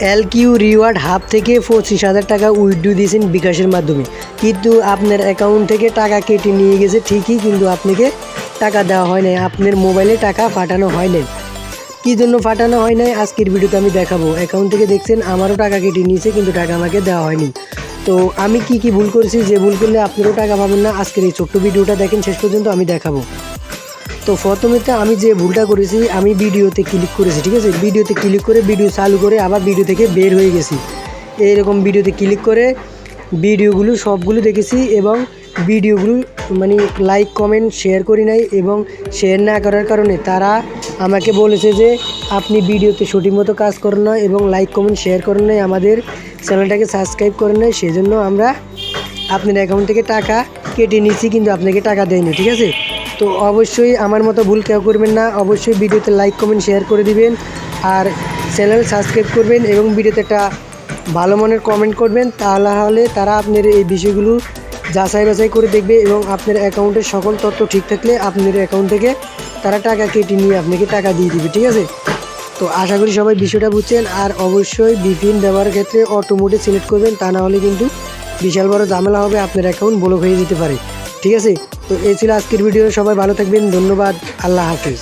এল Q reward hub থেকে পঁচিশ হাজার টাকা উইথড্রু দিয়েছেন বিকাশের মাধ্যমে। কিন্তু আপনার অ্যাকাউন্ট থেকে টাকা কেটে নিয়ে গেছে ঠিকই, কিন্তু আপনাকে টাকা দেওয়া হয় নাই। আপনার মোবাইলে টাকা পাঠানো হয় নাই। কী জন্য পাঠানো হয় নাই? আজকের ভিডিওতে আমি দেখাবো। অ্যাকাউন্ট থেকে দেখছেন, আমারও টাকা কেটে নিয়েছে, কিন্তু টাকা আমাকে দেওয়া হয়নি। তো আমি কি কি ভুল করেছি? যে ভুল করলে আপনারও টাকা পাবেন না। আজকের এই ছোট্ট ভিডিওটা দেখেন, শেষ পর্যন্ত আমি দেখাবো। তো প্রথমেতে আমি যে ভুলটা করেছি, আমি ভিডিওতে ক্লিক করেছি, ঠিক আছে? ভিডিওতে ক্লিক করে ভিডিও চালু করে আবার ভিডিও থেকে বের হয়ে গেছি। এইরকম ভিডিওতে ক্লিক করে ভিডিওগুলো সবগুলো দেখেছি এবং ভিডিওগুলো মানে লাইক কমেন্ট শেয়ার করি নাই এবং শেয়ার না করার কারণে তারা আমাকে বলেছে যে, আপনি ভিডিওতে সঠিক মতো কাজ করেন না এবং লাইক কমেন্ট শেয়ার করেন নাই, আমাদের চ্যানেলটাকে সাবস্ক্রাইব করেন নাই, সেজন্য আমরা আপনার অ্যাকাউন্ট থেকে টাকা কেটে নিচ্ছি কিন্তু আপনাকে টাকা দেয়নি। ঠিক আছে? তো অবশ্যই আমার মতো ভুল কেউ করবেন না। অবশ্যই ভিডিওতে লাইক কমেন্ট শেয়ার করে দিবেন। আর চ্যানেল সাবস্ক্রাইব করবেন এবং ভিডিওতে একটা ভালো মনের কমেন্ট করবেন। তাহলে হলে তারা আপনার এই বিষয়গুলো যাচাই বাছাই করে দেখবে এবং আপনার অ্যাকাউন্টের সকল তথ্য ঠিক থাকলে আপনার অ্যাকাউন্ট থেকে তারা টাকা কেটে নিয়ে আপনাকে টাকা দিয়ে দিবে, ঠিক আছে? তো আশা করি সবাই বিষয়টা বুঝছেন। আর অবশ্যই ভিপিএন ব্যবহারের ক্ষেত্রে অটো মোডে সিলেক্ট করবেন। তা না হলে কিন্তু বিশাল বড় ঝামেলা হবে, আপনার অ্যাকাউন্ট ব্লক হয়ে যেতে পারে, ঠিক আছে? তো এই ছিল আজকের ভিডিও। সবাই ভালো থাকবেন। ধন্যবাদ। আল্লাহ হাফিজ।